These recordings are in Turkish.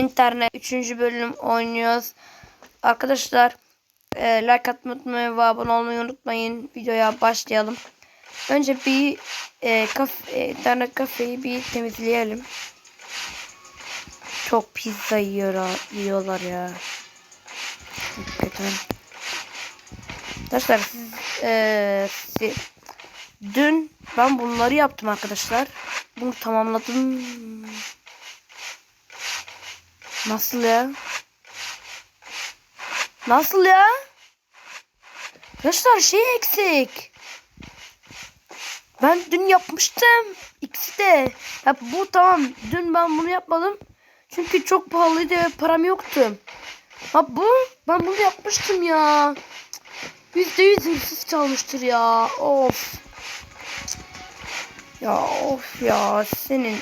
İnternet 3. bölüm oynuyoruz. Arkadaşlar e, like atmayı unutmayın ve abone olmayı unutmayın. Videoya başlayalım. Önce bir e, kafe, e, internet kafeyi bir temizleyelim. Çok pizza yiyor, yiyorlar ya. Hakikaten. Arkadaşlar siz, e, siz- dün ben bunları yaptım arkadaşlar. Bunu tamamladım. Nasıl ya? Nasıl ya? Arkadaşlar şey eksik. Ben dün yapmıştım. İkisi de. Ya bu tamam. Dün ben bunu yapmadım. Çünkü çok pahalıydı ve param yoktu. Ha bu ben bunu yapmıştım ya. Yüzde yüz hırsız çalmıştır ya. Of. Ya of ya senin.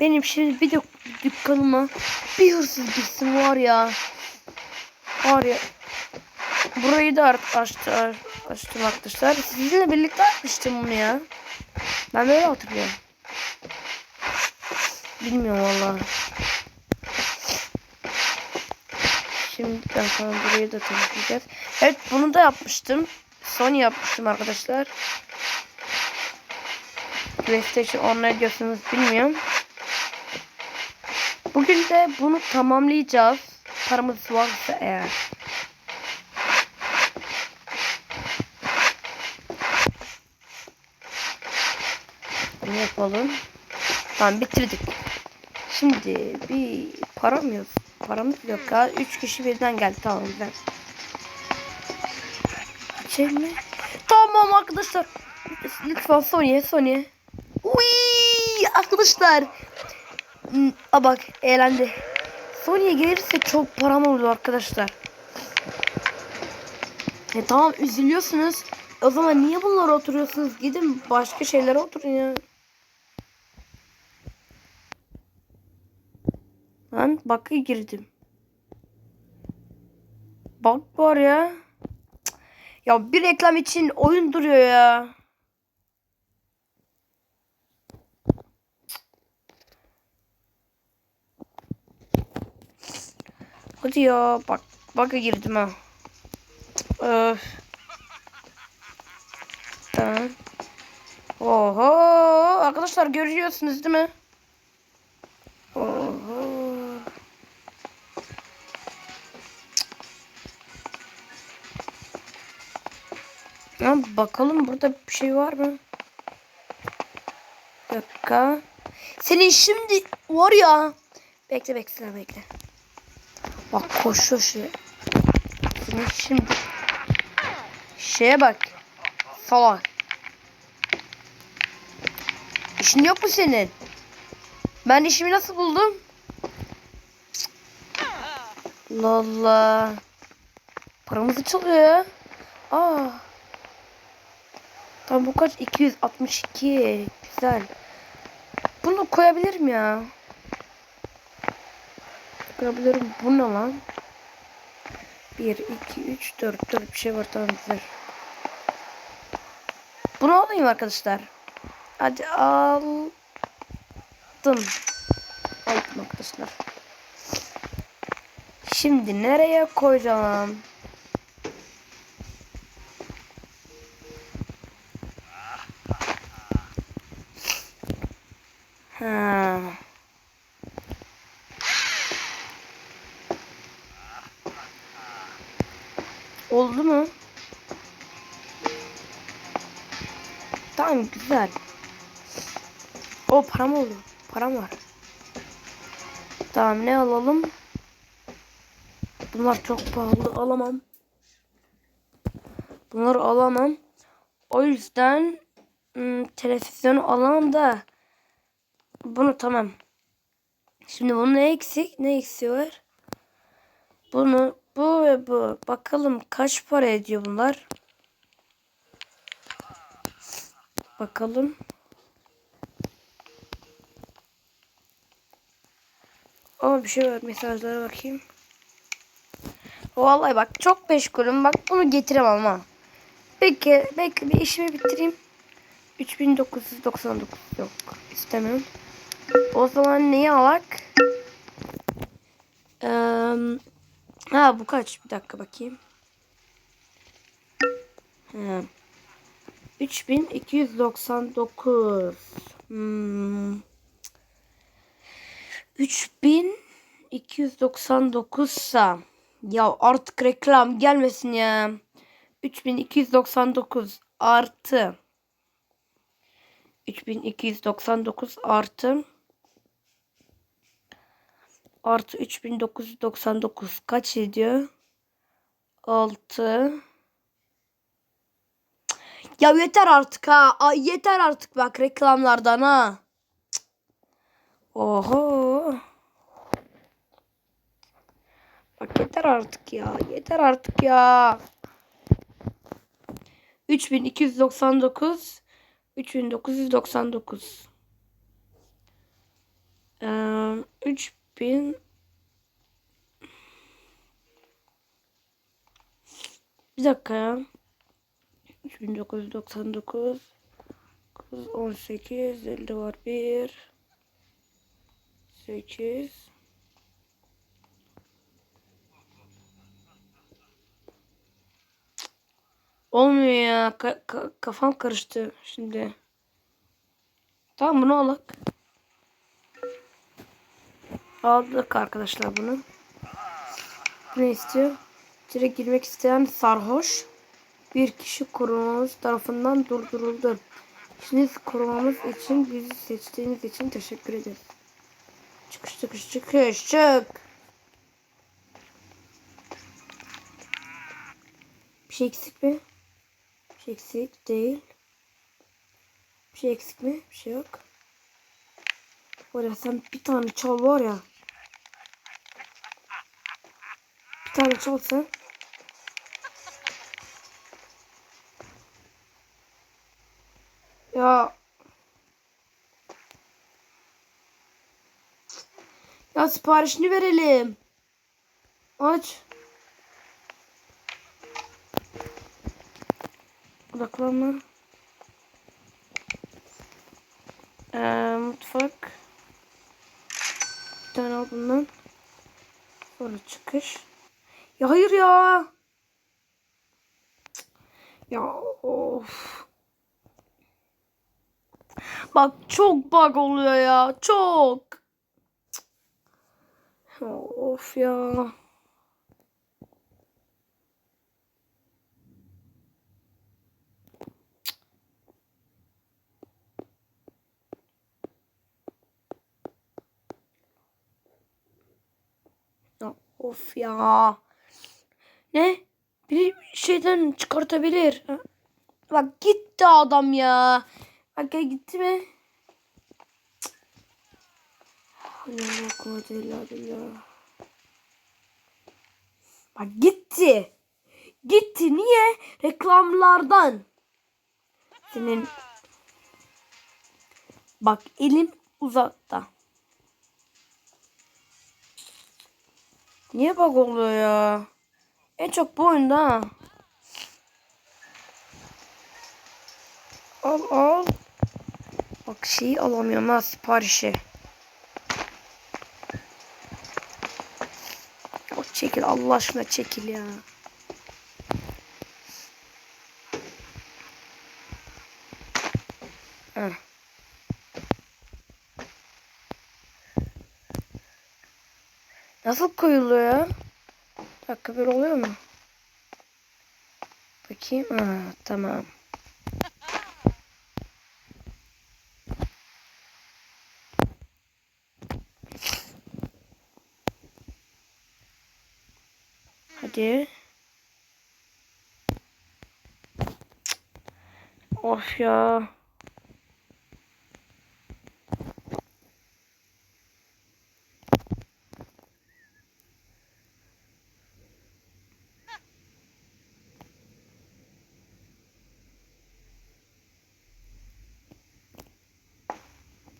Benim şimdi bir dük dükkanıma bir hırsız gitsin var ya. Var ya. Burayı da art- açtı, arkadaşlar. Sizinle birlikte açmıştım bunu ya. Ben böyle hatırlıyorum. Bilmiyorum vallahi. Şimdi ben sonra burayı da temizleyeceğiz. Evet bunu da yapmıştım. Sony yapmıştım arkadaşlar. PlayStation 10 ne diyorsunuz bilmiyorum. Bugün de bunu tamamlayacağız. Paramız varsa eğer. Bunu yapalım. Tamam bitirdik. Şimdi bir param yok. Paramız yok ya. Üç kişi birden geldi. Tamam güzel. Şey mi? Tamam arkadaşlar. Lütfen Sony'e Sony'e. Uy arkadaşlar. A bak eğlendi. Sony'e gelirse çok param olur arkadaşlar. E tamam üzülüyorsunuz. O zaman niye bunlara oturuyorsunuz? Gidin başka şeylere oturun ya. Lan bakı girdim. Bak var ya. Ya bir reklam için oyun duruyor ya. Hadi ya bak baka girdim ha. Öf. Tamam. Oho arkadaşlar görüyorsunuz değil mi? Oho. Ya bakalım burada bir şey var mı? Dakika. Senin şimdi var ya. Bekle bekle bekle. Bak koşuyor şey. Şimdi. Şeye bak. Salak. İşin yok mu senin? Ben işimi nasıl buldum? Allah. Paramızı çalıyor. Aa. Tam bu kaç? 262. Güzel. Bunu koyabilirim ya. Koyabilirim. Bu ne lan? 1, 2, 3, 4, 4 bir şey var tamam. Bunu alayım arkadaşlar. Hadi aldım. Aldım arkadaşlar. Şimdi nereye koyacağım? Tamam güzel. O param oldu. Param var. Tamam ne alalım? Bunlar çok pahalı alamam. Bunları alamam. O yüzden ım, televizyonu alamam da bunu tamam. Şimdi bunun ne eksik? Ne eksiği var? Bunu bu ve bu. Bakalım kaç para ediyor bunlar? Bakalım. Ama bir şey var. Mesajlara bakayım. Vallahi bak çok meşgulüm. Bak bunu getiremem ha. Peki, belki bir işimi bitireyim. 3999 yok istemiyorum. O zaman neyi alak? Ee, ha bu kaç? Bir dakika bakayım. Ha. 3299. Hmm. 3299 sa ya artık reklam gelmesin ya. 3299 artı 3299 artı artı 3999 kaç ediyor? 6 Ya yeter artık ha. Ay yeter artık bak reklamlardan ha. Cık. Oho. Bak yeter artık ya. Yeter artık ya. 3299 3999 ee, 3000 Bir dakika ya. 3999 18 elde var 1 8 Olmuyor ya. Ka- ka- kafam karıştı şimdi. Tamam bunu alak. Aldık arkadaşlar bunu. Ne istiyor? İçeri girmek isteyen sarhoş bir kişi korumamız tarafından durduruldu. İşiniz korumamız için bizi seçtiğiniz için teşekkür ederiz. Çıkış çıkış çıkış çık. Bir şey eksik mi? Bir şey eksik değil. Bir şey eksik mi? Bir şey yok. Var ya sen bir tane çal var ya. Bir tane çal sen. Ya. Ya siparişini verelim. Aç. Odaklanma. Ee, mutfak. Bir tane al bundan. Sonra çıkış. Ya hayır ya. Ya of. Bak çok bug oluyor ya. Çok. Of ya. Of ya. Ne? Bir şeyden çıkartabilir. Bak gitti adam ya. Bak ya gitti mi? Allah kuvvete illa billah. Bak gitti. Gitti. Niye? Reklamlardan. Senin Bak elim uzakta. Niye bug oluyor ya? En çok bu oyunda ha. Al al. Bak şeyi alamıyorum ha siparişi. Bak çekil Allah aşkına çekil ya. Nasıl koyuluyor ya? Dakika böyle oluyor mu? Bakayım. Ha, tamam. Hadi. Of ya.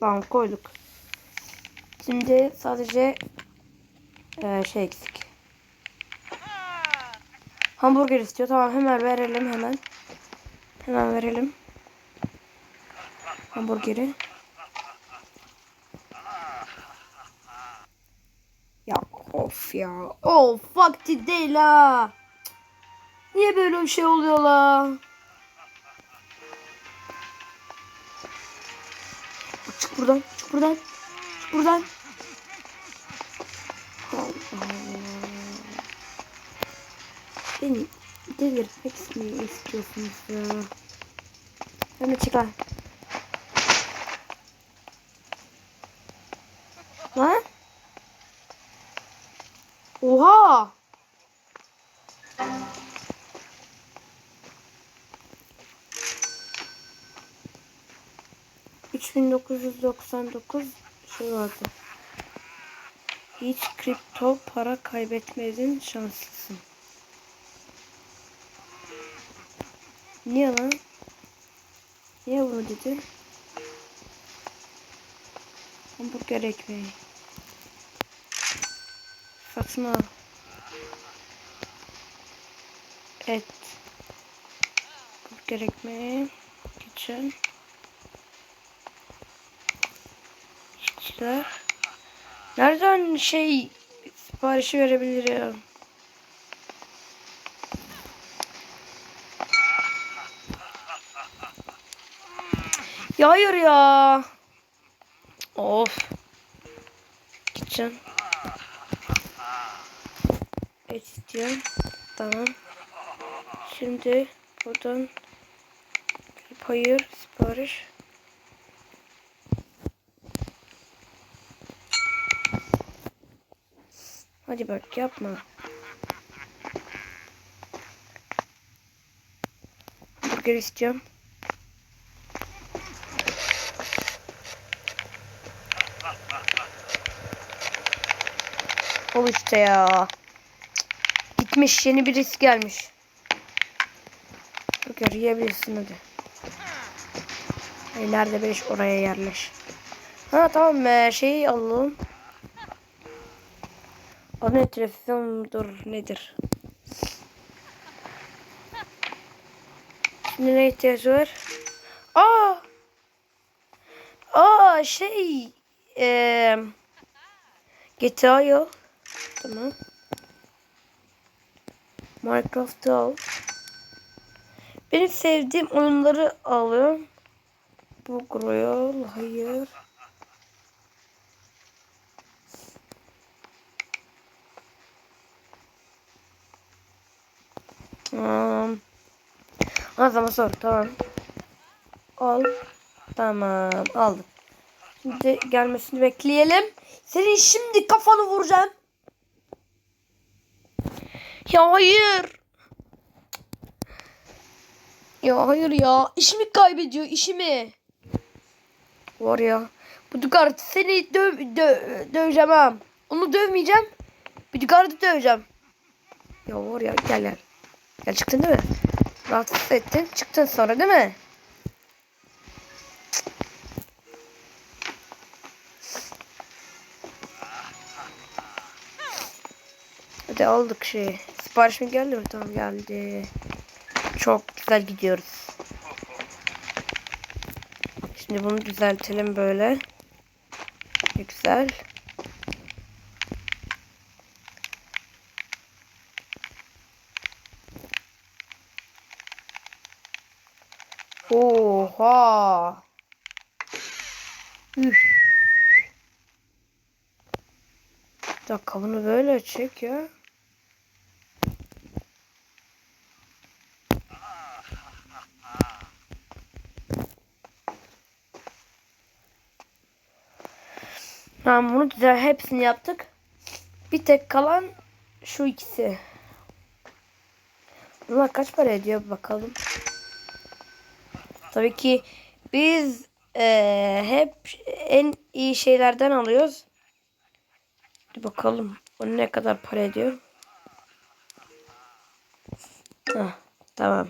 Tamam koyduk. Şimdi sadece e, şey eksik. Hamburger istiyor. Tamam hemen verelim hemen. Hemen verelim. Hamburgeri. Ya of ya. Of vakti değil ha. Niye böyle bir şey oluyor la? Çık buradan. Çık buradan. Çık buradan. Allah Allah. Beni delirtmek mi istiyorsunuz ya? Hemen çık lan. Oha! Üç bin dokuz yüz doksan dokuz şey vardı. Hiç kripto para kaybetmedin şanslısın. Niye lan? Niye bunu dedi? Hamburger ekmeği. Al. Et. Hamburger ekmeği. Geçen. İşçiler. Nereden şey siparişi verebilirim? Hayır ya. Of. Gideceğim. Et istiyorum. Tamam. Şimdi buradan hayır sipariş. Hadi bak yapma. Burger istiyorum. İşte ya. Gitmiş yeni birisi gelmiş. Burger yiyebilirsin hadi. Ay nerede bir iş oraya yerleş. Ha tamam be şeyi alalım. O ne televizyondur nedir? Şimdi ne ihtiyacı var? Aa! Aa şey eee GTA yok. Tamam. Minecraft al. Benim sevdiğim oyunları alıyorum. Bu Royal hayır. Tamam. Ha zaman sor tamam. Al. Tamam aldım. Şimdi gelmesini bekleyelim. Senin şimdi kafanı vuracağım. Ya hayır. Ya hayır ya. İşimi kaybediyor işimi. Var ya. Bu Dugard seni döv, dö, döveceğim. Onu dövmeyeceğim. Bir Dugard'ı döveceğim. Ya var ya gel gel. Gel çıktın değil mi? Rahatsız ettin. Çıktın sonra değil mi? Hadi aldık şey. Sipariş mi geldi mi? Tamam geldi. Çok güzel gidiyoruz. Şimdi bunu düzeltelim böyle. Güzel. Oha. Üf. Bir dakika bunu böyle çek ya. Tamam bunu güzel hepsini yaptık. Bir tek kalan şu ikisi. Bunlar kaç para ediyor bakalım. Tabii ki biz eee, hep en iyi şeylerden alıyoruz. Hadi bakalım. O ne kadar para ediyor? Heh, tamam.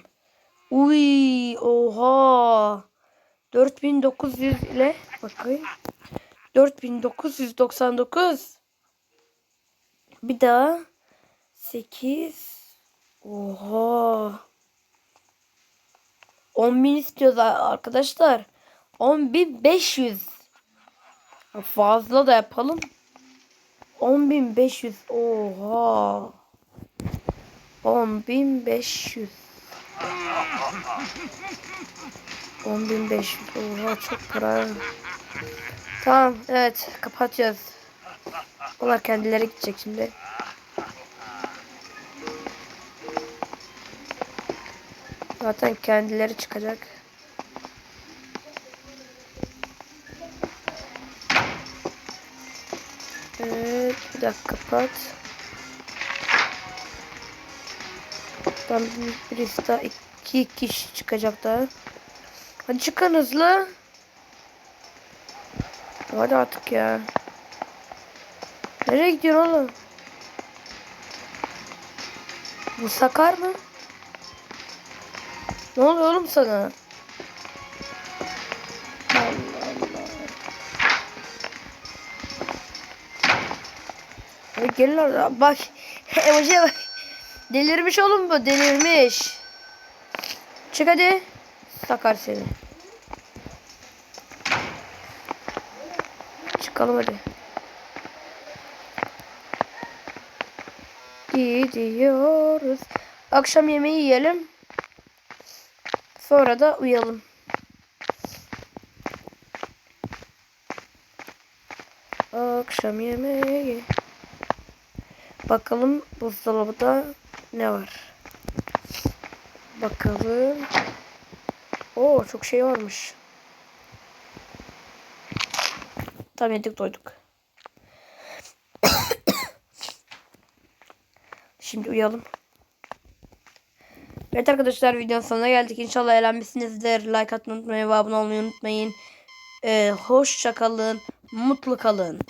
Uy, oha. 4900 ile bakayım. 4999. Bir daha 8 Oha. 10.000 istiyoruz arkadaşlar. 10.500. Fazla da yapalım. 10.500 oha 10.500 10.500 oha çok para tamam evet kapatıyoruz onlar kendileri gidecek şimdi zaten kendileri çıkacak Evet, bir dakika kapat. Tam birisi daha iki kişi çıkacak daha. Hadi çıkın hızlı. Hadi artık ya. Nereye gidiyor oğlum? Bu sakar mı? Ne oluyor oğlum sana? Allah Allah. Hadi gelin orada. Bak. Emojiye bak. Delirmiş oğlum bu. Delirmiş. Çık hadi. Sakar seni. Çıkalım hadi. Gidiyoruz. Akşam yemeği yiyelim. Sonra da uyalım. Akşam yemeği. Bakalım buzdolabında ne var. Bakalım. Oo çok şey varmış. Tam yedik doyduk. Şimdi uyalım. Evet arkadaşlar videonun sonuna geldik. İnşallah eğlenmişsinizdir. Like atmayı unutmayın abone olmayı unutmayın. Ee, hoşça kalın. Mutlu kalın.